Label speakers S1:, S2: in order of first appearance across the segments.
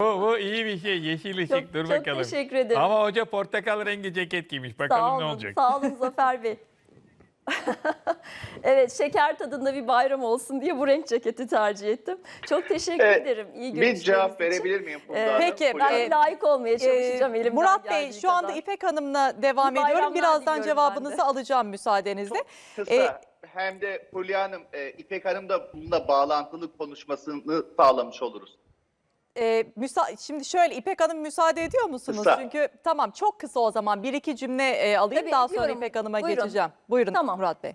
S1: Bu, bu iyi bir şey. Yeşil ışık.
S2: Çok,
S1: Dur
S2: çok
S1: bakalım.
S2: teşekkür ederim.
S1: Ama hoca portakal rengi ceket giymiş. Bakalım
S2: sağ
S1: ne
S2: olun,
S1: olacak.
S2: sağ olun Zafer Bey. evet, şeker tadında bir bayram olsun diye bu renk ceketi tercih ettim. Çok teşekkür
S3: Evet,
S2: ederim. İyi
S3: Bir cevap
S2: için.
S3: verebilir miyim
S2: Ee,
S4: peki.
S2: Ben
S4: Ee,
S2: layık olmaya
S4: Ee,
S2: çalışacağım elimden
S4: Murat Bey şu anda
S2: kadar.
S4: İpek Hanım'la devam
S2: İyi
S4: ediyorum. Birazdan cevabınızı alacağım müsaadenizle.
S3: Kısa
S4: Ee,
S3: hem de Fulya Hanım, e, İpek Hanım da bununla bağlantılı konuşmasını sağlamış oluruz.
S4: E, müsa- şimdi şöyle İpek Hanım müsaade ediyor musunuz?
S3: Kısa.
S4: Çünkü tamam çok kısa o zaman bir iki cümle e, alayım
S2: Tabii,
S4: daha sonra
S2: ediyorum.
S4: İpek Hanım'a
S2: Buyurun.
S4: geçeceğim. Buyurun
S2: Tamam.
S4: Murat Bey.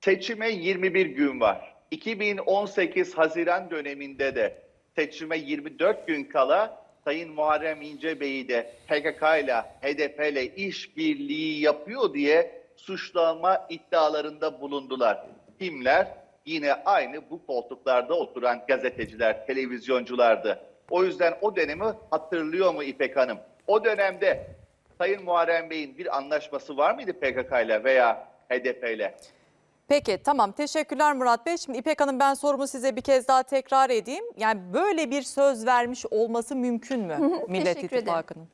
S3: Seçime 21 gün var. 2018 Haziran döneminde de seçime 24 gün kala Sayın Muharrem İnce Bey'i de PKK ile HDP ile işbirliği yapıyor diye suçlama iddialarında bulundular. Kimler? Yine aynı bu koltuklarda oturan gazeteciler, televizyonculardı. O yüzden o dönemi hatırlıyor mu İpek Hanım? O dönemde Sayın Muharrem Bey'in bir anlaşması var mıydı PKK ile veya HDP ile?
S4: Peki tamam teşekkürler Murat Bey. Şimdi İpek Hanım ben sorumu size bir kez daha tekrar edeyim. Yani böyle bir söz vermiş olması mümkün mü Millet
S2: teşekkür ederim.
S4: İttifakı'nın?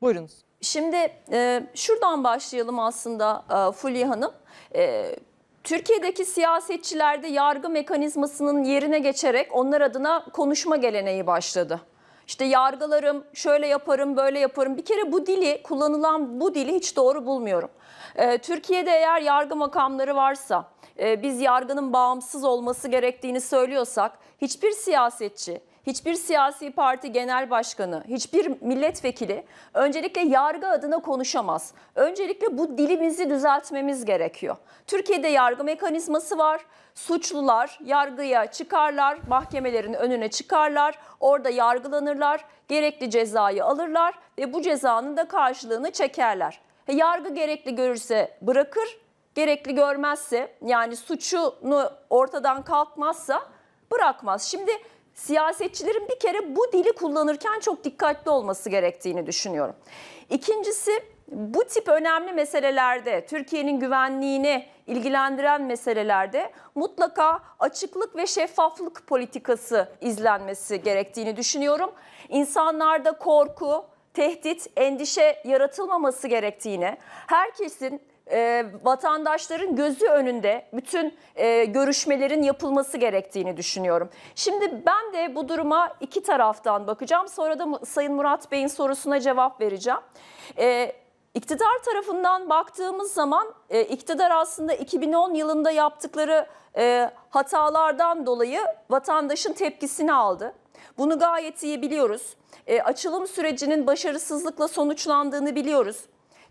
S4: Buyurunuz.
S2: Şimdi e, şuradan başlayalım aslında e, Fulya Hanım. E, Türkiye'deki siyasetçilerde yargı mekanizmasının yerine geçerek onlar adına konuşma geleneği başladı. İşte yargılarım, şöyle yaparım, böyle yaparım. Bir kere bu dili, kullanılan bu dili hiç doğru bulmuyorum. E, Türkiye'de eğer yargı makamları varsa, e, biz yargının bağımsız olması gerektiğini söylüyorsak, hiçbir siyasetçi, hiçbir siyasi parti genel başkanı, hiçbir milletvekili öncelikle yargı adına konuşamaz. Öncelikle bu dilimizi düzeltmemiz gerekiyor. Türkiye'de yargı mekanizması var. Suçlular yargıya çıkarlar, mahkemelerin önüne çıkarlar, orada yargılanırlar, gerekli cezayı alırlar ve bu cezanın da karşılığını çekerler. E, Yargı gerekli görürse bırakır, gerekli görmezse yani suçunu ortadan kalkmazsa bırakmaz. Şimdi siyasetçilerin bir kere bu dili kullanırken çok dikkatli olması gerektiğini düşünüyorum. İkincisi bu tip önemli meselelerde Türkiye'nin güvenliğini ilgilendiren meselelerde mutlaka açıklık ve şeffaflık politikası izlenmesi gerektiğini düşünüyorum. İnsanlarda korku, tehdit, endişe yaratılmaması gerektiğini, herkesin e, vatandaşların gözü önünde bütün e, görüşmelerin yapılması gerektiğini düşünüyorum. Şimdi ben de bu duruma iki taraftan bakacağım. Sonra da Sayın Murat Bey'in sorusuna cevap vereceğim. E, iktidar tarafından baktığımız zaman e, iktidar aslında 2010 yılında yaptıkları hatalardan dolayı vatandaşın tepkisini aldı. Bunu gayet iyi biliyoruz. E, açılım sürecinin başarısızlıkla sonuçlandığını biliyoruz.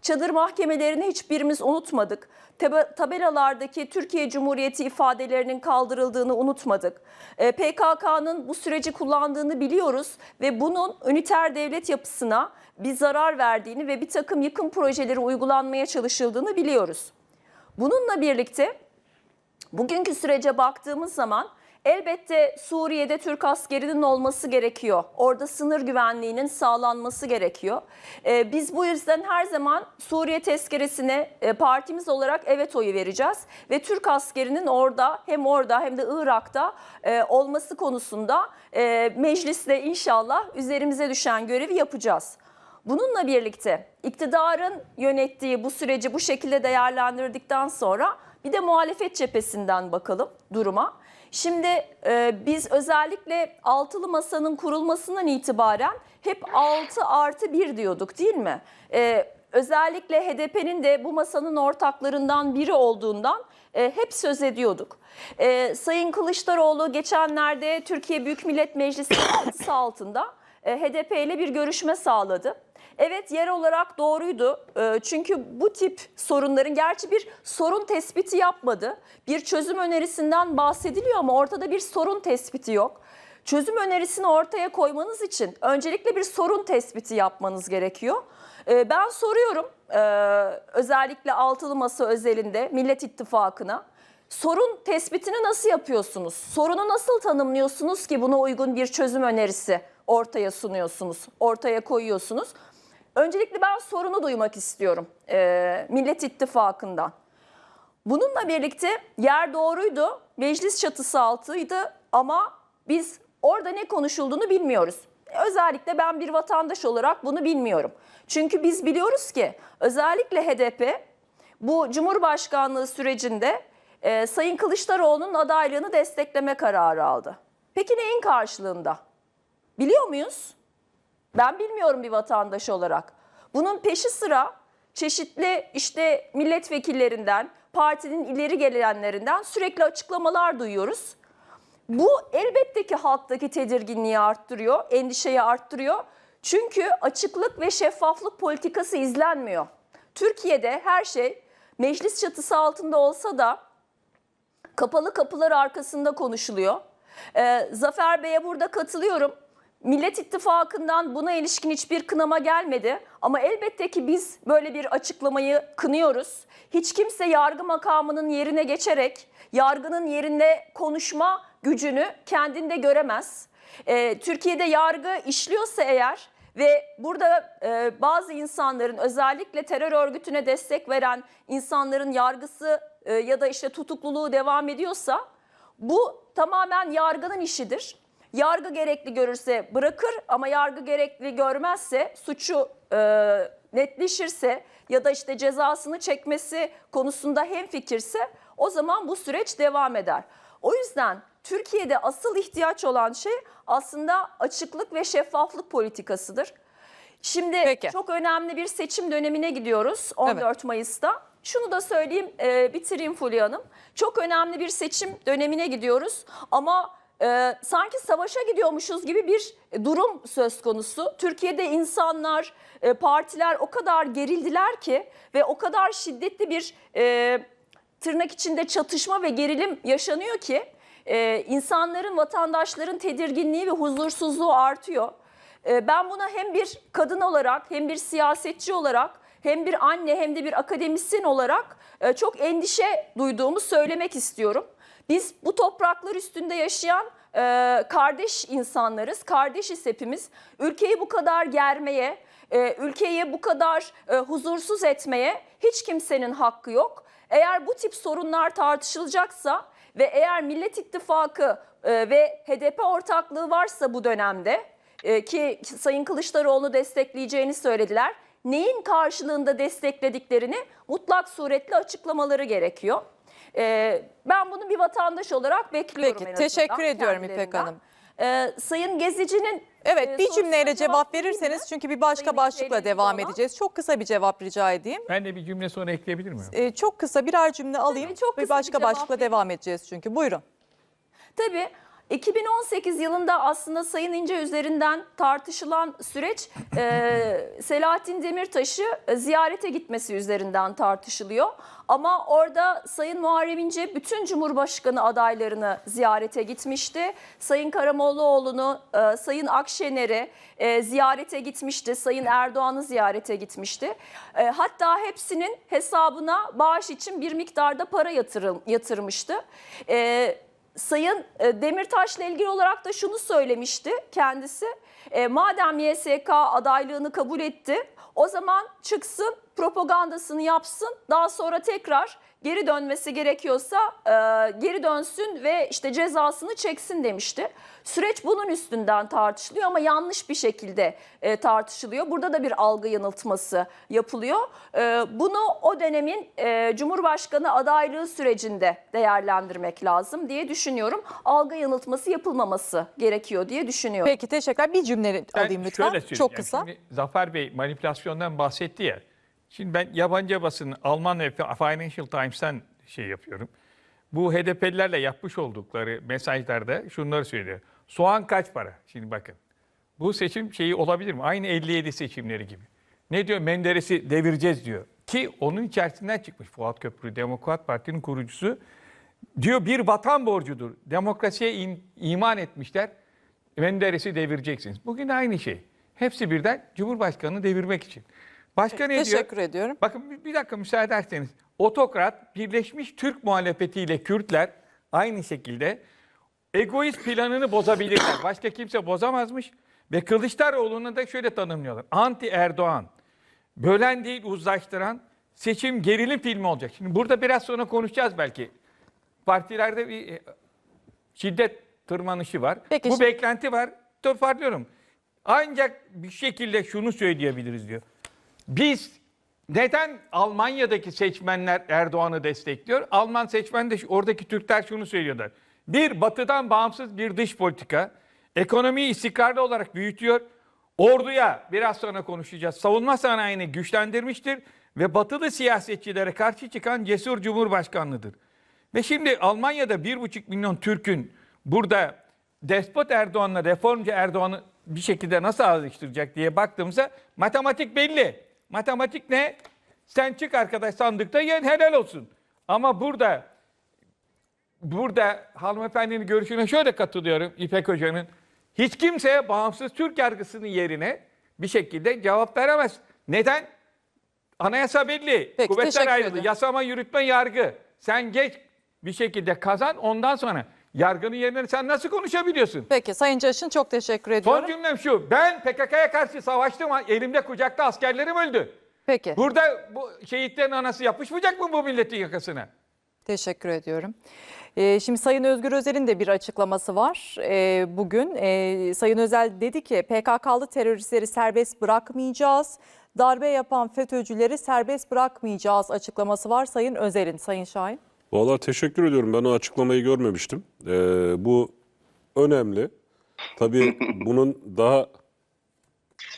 S2: Çadır mahkemelerini hiçbirimiz unutmadık. Tabe- Tabelalardaki Türkiye Cumhuriyeti ifadelerinin kaldırıldığını unutmadık. E, PKK'nın bu süreci kullandığını biliyoruz ve bunun üniter devlet yapısına bir zarar verdiğini ve bir takım yıkım projeleri uygulanmaya çalışıldığını biliyoruz. Bununla birlikte Bugünkü sürece baktığımız zaman elbette Suriye'de Türk askerinin olması gerekiyor. Orada sınır güvenliğinin sağlanması gerekiyor. Ee, biz bu yüzden her zaman Suriye tezkeresine e, partimiz olarak evet oyu vereceğiz. Ve Türk askerinin orada hem orada hem de Irak'ta e, olması konusunda e, mecliste inşallah üzerimize düşen görevi yapacağız. Bununla birlikte iktidarın yönettiği bu süreci bu şekilde değerlendirdikten sonra bir de muhalefet cephesinden bakalım duruma. Şimdi e, biz özellikle altılı masanın kurulmasından itibaren hep 6 artı 1 diyorduk değil mi? E, özellikle HDP'nin de bu masanın ortaklarından biri olduğundan e, hep söz ediyorduk. E, Sayın Kılıçdaroğlu geçenlerde Türkiye Büyük Millet Meclisi altında HDP ile bir görüşme sağladı. Evet yer olarak doğruydu. E, Çünkü bu tip sorunların gerçi bir sorun tespiti yapmadı. Bir çözüm önerisinden bahsediliyor ama ortada bir sorun tespiti yok. Çözüm önerisini ortaya koymanız için öncelikle bir sorun tespiti yapmanız gerekiyor. E, Ben soruyorum e, özellikle altılı masa özelinde Millet İttifakı'na. Sorun tespitini nasıl yapıyorsunuz? Sorunu nasıl tanımlıyorsunuz ki buna uygun bir çözüm önerisi ortaya sunuyorsunuz, ortaya koyuyorsunuz? Öncelikle ben sorunu duymak istiyorum e, Millet İttifakı'ndan. Bununla birlikte yer doğruydu, meclis çatısı altıydı. Ama biz orada ne konuşulduğunu bilmiyoruz. Özellikle ben bir vatandaş olarak bunu bilmiyorum. Çünkü biz biliyoruz ki özellikle HDP bu Cumhurbaşkanlığı sürecinde e, Sayın Kılıçdaroğlu'nun adaylığını destekleme kararı aldı. Peki neyin karşılığında? Biliyor muyuz? Ben bilmiyorum bir vatandaş olarak. Bunun peşi sıra çeşitli işte milletvekillerinden, partinin ileri gelenlerinden sürekli açıklamalar duyuyoruz. Bu elbette ki halktaki tedirginliği arttırıyor, endişeyi arttırıyor. Çünkü açıklık ve şeffaflık politikası izlenmiyor. Türkiye'de her şey meclis çatısı altında olsa da kapalı kapılar arkasında konuşuluyor. Ee, Zafer Bey'e burada katılıyorum. Millet İttifakı'ndan buna ilişkin hiçbir kınama gelmedi. Ama elbette ki biz böyle bir açıklamayı kınıyoruz. Hiç kimse yargı makamının yerine geçerek yargının yerinde konuşma gücünü kendinde göremez. Ee, Türkiye'de yargı işliyorsa eğer ve burada e, bazı insanların özellikle terör örgütüne destek veren insanların yargısı e, ya da işte tutukluluğu devam ediyorsa bu tamamen yargının işidir. Yargı gerekli görürse bırakır ama yargı gerekli görmezse suçu e, netleşirse ya da işte cezasını çekmesi konusunda hemfikirse o zaman bu süreç devam eder. O yüzden Türkiye'de asıl ihtiyaç olan şey aslında açıklık ve şeffaflık politikasıdır. Şimdi
S4: Peki.
S2: çok önemli bir seçim dönemine gidiyoruz 14 Mayıs'ta. Şunu da söyleyeyim, e, bitireyim Fulya Hanım. Çok önemli bir seçim dönemine gidiyoruz ama e, sanki savaşa gidiyormuşuz gibi bir durum söz konusu. Türkiye'de insanlar, e, partiler o kadar gerildiler ki ve o kadar şiddetli bir e, tırnak içinde çatışma ve gerilim yaşanıyor ki e, insanların, vatandaşların tedirginliği ve huzursuzluğu artıyor. E, ben buna hem bir kadın olarak hem bir siyasetçi olarak hem bir anne hem de bir akademisyen olarak e, çok endişe duyduğumu söylemek istiyorum. Biz bu topraklar üstünde yaşayan e, kardeş insanlarız, kardeşiz hepimiz. Ülkeyi bu kadar germeye, e, ülkeyi bu kadar e, huzursuz etmeye hiç kimsenin hakkı yok. Eğer bu tip sorunlar tartışılacaksa ve eğer Millet İttifakı e, ve HDP ortaklığı varsa bu dönemde e, ki Sayın Kılıçdaroğlu'nu destekleyeceğini söylediler. Neyin karşılığında desteklediklerini mutlak suretle açıklamaları gerekiyor. E, ben bunu bir vatandaş olarak bekliyorum.
S4: Peki,
S2: en azından
S4: teşekkür ediyorum İpek. Hanım.
S2: E, Sayın Gezici'nin
S4: Evet
S2: e,
S4: bir cümleyle cevap verirseniz çünkü bir başka
S2: Sayın
S4: başlıkla devam
S2: olan.
S4: edeceğiz. Çok kısa bir cevap rica edeyim.
S1: Ben de bir cümle sonra ekleyebilir miyim?
S4: Ee, çok kısa birer cümle alayım.
S2: çok
S4: bir
S2: kısa bir
S4: başka
S2: cevap
S4: başlıkla
S2: vereyim.
S4: devam edeceğiz çünkü. Buyurun.
S2: Tabii 2018 yılında aslında Sayın İnce üzerinden tartışılan süreç e, Selahattin Demirtaş'ı e, ziyarete gitmesi üzerinden tartışılıyor. Ama orada Sayın Muharrem İnce bütün Cumhurbaşkanı adaylarını ziyarete gitmişti. Sayın Karamollaoğlu'nu, e, Sayın Akşener'i e, ziyarete gitmişti. Sayın Erdoğan'ı ziyarete gitmişti. E, hatta hepsinin hesabına bağış için bir miktarda para yatırıl, yatırmıştı. E, Sayın e, Demirtaş'la ilgili olarak da şunu söylemişti kendisi. E, madem YSK adaylığını kabul etti o zaman çıksın propagandasını yapsın daha sonra tekrar geri dönmesi gerekiyorsa e, geri dönsün ve işte cezasını çeksin demişti. Süreç bunun üstünden tartışılıyor ama yanlış bir şekilde e, tartışılıyor. Burada da bir algı yanıltması yapılıyor. E, bunu o dönemin e, Cumhurbaşkanı adaylığı sürecinde değerlendirmek lazım diye düşünüyorum. Algı yanıltması yapılmaması gerekiyor diye düşünüyorum.
S4: Peki teşekkürler. Bir cümle
S1: Ben
S4: alayım lütfen. Çok
S1: yani
S4: kısa.
S1: Zafer Bey manipülasyondan bahsetti ya. Şimdi ben yabancı basın Alman ve Financial Times'ten şey yapıyorum. Bu HDP'lilerle yapmış oldukları mesajlarda şunları söylüyor. Soğan kaç para? Şimdi bakın. Bu seçim şeyi olabilir mi? Aynı 57 seçimleri gibi. Ne diyor? Menderes'i devireceğiz diyor. Ki onun içerisinden çıkmış Fuat Köprü, Demokrat Parti'nin kurucusu. Diyor bir vatan borcudur. Demokrasiye in- iman etmişler. Menderes'i devireceksiniz. Bugün aynı şey. Hepsi birden Cumhurbaşkanı'nı devirmek için. Başka ne diyor?
S4: Teşekkür ediyorum.
S1: Bakın bir, bir dakika müsaade ederseniz. Otokrat, Birleşmiş Türk muhalefetiyle Kürtler aynı şekilde egoist planını bozabilirler. Başka kimse bozamazmış. Ve Kılıçdaroğlu'nu da şöyle tanımlıyorlar. Anti Erdoğan. Bölen değil uzlaştıran seçim gerilim filmi olacak. Şimdi burada biraz sonra konuşacağız belki. Partilerde bir e, şiddet tırmanışı var.
S4: Peki
S1: Bu
S4: şimdi-
S1: beklenti var. Toparlıyorum. Ancak bir şekilde şunu söyleyebiliriz diyor. Biz neden Almanya'daki seçmenler Erdoğan'ı destekliyor? Alman seçmen de oradaki Türkler şunu söylüyorlar. Bir batıdan bağımsız bir dış politika, ekonomiyi istikrarlı olarak büyütüyor. Orduya biraz sonra konuşacağız. Savunma sanayini güçlendirmiştir ve batılı siyasetçilere karşı çıkan cesur cumhurbaşkanlıdır. Ve şimdi Almanya'da bir buçuk milyon Türk'ün burada despot Erdoğan'la reformcu Erdoğan'ı bir şekilde nasıl ayrıştıracak diye baktığımızda matematik belli. Matematik ne? Sen çık arkadaş sandıkta yen helal olsun. Ama burada burada hanımefendinin görüşüne şöyle katılıyorum İpek Hoca'nın. Hiç kimse bağımsız Türk yargısının yerine bir şekilde cevap veremez. Neden? Anayasa belli.
S4: Peki,
S1: Kuvvetler ayrıldı. Yasama, yürütme, yargı. Sen geç bir şekilde kazan ondan sonra yargının yerine sen nasıl konuşabiliyorsun?
S4: Peki Sayın Caşın çok teşekkür
S1: Son
S4: ediyorum.
S1: cümlem şu. Ben PKK'ya karşı savaştım. Elimde kucakta askerlerim öldü.
S4: Peki.
S1: Burada bu şehitlerin anası yapışmayacak mı bu milletin yakasına?
S4: Teşekkür ediyorum. Ee, şimdi Sayın Özgür Özel'in de bir açıklaması var ee, bugün. Ee, Sayın Özel dedi ki PKK'lı teröristleri serbest bırakmayacağız. Darbe yapan FETÖ'cüleri serbest bırakmayacağız açıklaması var Sayın Özel'in. Sayın Şahin.
S5: Vallahi teşekkür ediyorum. Ben o açıklamayı görmemiştim. Ee, bu önemli. Tabii bunun daha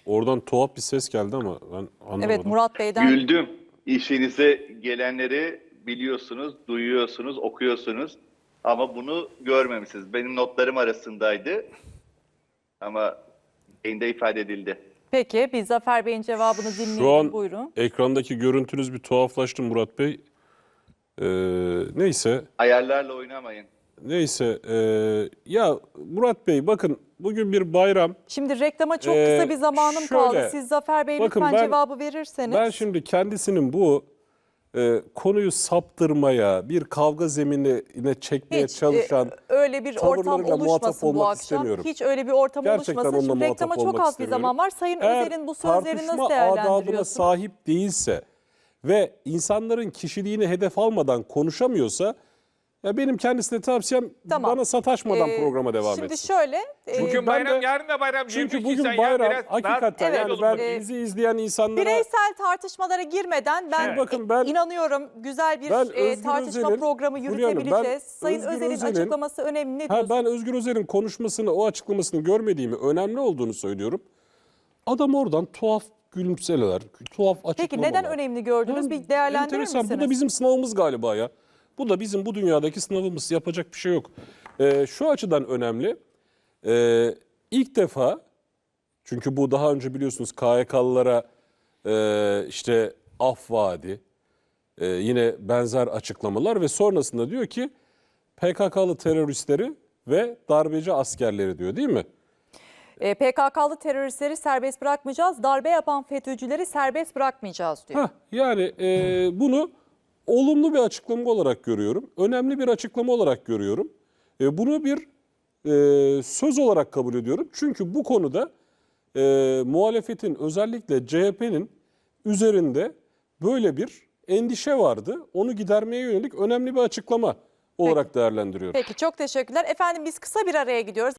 S5: oradan tuhaf bir ses geldi ama ben anlamadım.
S4: Evet Murat Bey'den
S3: Güldüm. İşinize gelenleri biliyorsunuz, duyuyorsunuz, okuyorsunuz. Ama bunu görmemişsiniz. Benim notlarım arasındaydı. Ama yayında ifade edildi.
S4: Peki biz Zafer Bey'in cevabını dinleyelim.
S5: Şu an
S4: Buyurun.
S5: ekrandaki görüntünüz bir tuhaflaştı Murat Bey. Ee, neyse,
S3: Ayarlarla oynamayın.
S5: neyse. Ee, ya Murat Bey bakın bugün bir bayram.
S4: Şimdi reklama çok
S5: Ee,
S4: kısa bir zamanım
S5: şöyle,
S4: kaldı. Siz Zafer Bey
S5: bakın
S4: lütfen
S5: ben-
S4: cevabı verirseniz.
S5: Ben şimdi kendisinin bu e, konuyu saptırmaya, bir kavga zeminine çekmeye
S4: Hiç
S5: çalışan
S4: e, öyle bir ortam
S5: tavırlarıyla muhatap
S4: oluşmasın bu
S5: olmak
S4: akşam.
S5: istemiyorum.
S4: Hiç öyle bir ortam
S5: Gerçekten
S4: oluşmasın. Şimdi
S5: muhatap
S4: reklama çok
S5: olmak
S4: az bir
S5: istemiyorum.
S4: zaman var. Sayın
S5: Eğer
S4: Özer'in bu sözlerini nasıl
S5: tartışma adabına
S4: değerlendiriyorsunuz?
S5: sahip değilse ve insanların kişiliğini hedef almadan konuşamıyorsa ya benim kendisine tavsiyem
S4: Tamam.
S5: bana sataşmadan
S4: Ee,
S5: programa devam
S4: Şimdi
S5: etsin.
S4: şöyle. e,
S1: Bugün
S5: ben
S1: bayram,
S5: de-
S1: yarın da bayram.
S5: Çünkü
S1: 23
S5: bugün bayram
S1: biraz
S5: hakikaten
S4: Evet,
S5: yani ben
S4: e,
S5: bizi izleyen insanlara
S4: Bireysel tartışmalara girmeden ben
S5: Şimdi bakın ben-
S4: inanıyorum güzel bir
S5: Ben
S4: e, tartışma
S5: Özel'in-
S4: programı yürütebileceğiz.
S5: ben
S4: Sayın
S5: Özgür
S4: Özel'in
S5: Özel'in-
S4: açıklaması önemli. Ne
S5: Ha, ben Özgür Özel'in konuşmasını, o açıklamasını görmediğimi, önemli olduğunu söylüyorum. Adam oradan tuhaf gülümseler, tuhaf açıklamalar.
S4: Peki neden önemli gördünüz? Bir değerlendirir
S5: Enteresan.
S4: misiniz?
S5: Bu da bizim sınavımız galiba ya. Bu da bizim bu dünyadaki sınavımız. Yapacak bir şey yok. Ee, şu açıdan önemli. Ee, ilk defa, çünkü bu daha önce biliyorsunuz KYK'lılara e, işte af vaadi, e, yine benzer açıklamalar ve sonrasında diyor ki PKK'lı teröristleri ve darbeci askerleri diyor değil mi?
S4: E, PKK'lı teröristleri serbest bırakmayacağız. Darbe yapan FETÖ'cüleri serbest bırakmayacağız diyor.
S5: Hah, yani e, bunu olumlu bir açıklama olarak görüyorum. Önemli bir açıklama olarak görüyorum. E, bunu bir e, söz olarak kabul ediyorum. Çünkü bu konuda e, muhalefetin özellikle CHP'nin üzerinde böyle bir endişe vardı. Onu gidermeye yönelik önemli bir açıklama olarak değerlendiriyorum.
S4: Peki çok teşekkürler. Efendim biz kısa bir araya gidiyoruz.